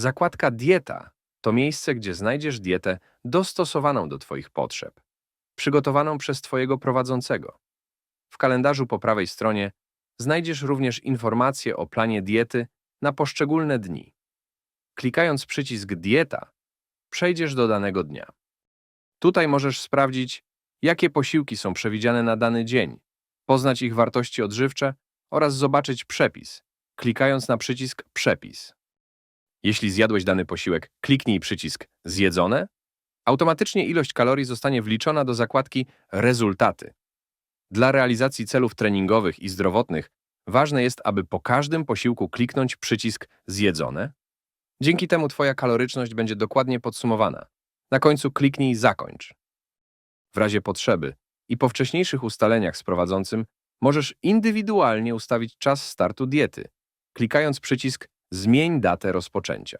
Zakładka Dieta to miejsce, gdzie znajdziesz dietę dostosowaną do Twoich potrzeb, przygotowaną przez Twojego prowadzącego. W kalendarzu po prawej stronie znajdziesz również informacje o planie diety na poszczególne dni. Klikając przycisk Dieta, przejdziesz do danego dnia. Tutaj możesz sprawdzić, jakie posiłki są przewidziane na dany dzień, poznać ich wartości odżywcze oraz zobaczyć przepis, klikając na przycisk Przepis. Jeśli zjadłeś dany posiłek, kliknij przycisk Zjedzone. Automatycznie ilość kalorii zostanie wliczona do zakładki Rezultaty. Dla realizacji celów treningowych i zdrowotnych ważne jest, aby po każdym posiłku kliknąć przycisk Zjedzone. Dzięki temu Twoja kaloryczność będzie dokładnie podsumowana. Na końcu kliknij Zakończ. W razie potrzeby i po wcześniejszych ustaleniach z prowadzącym możesz indywidualnie ustawić czas startu diety, klikając przycisk Zmień datę rozpoczęcia.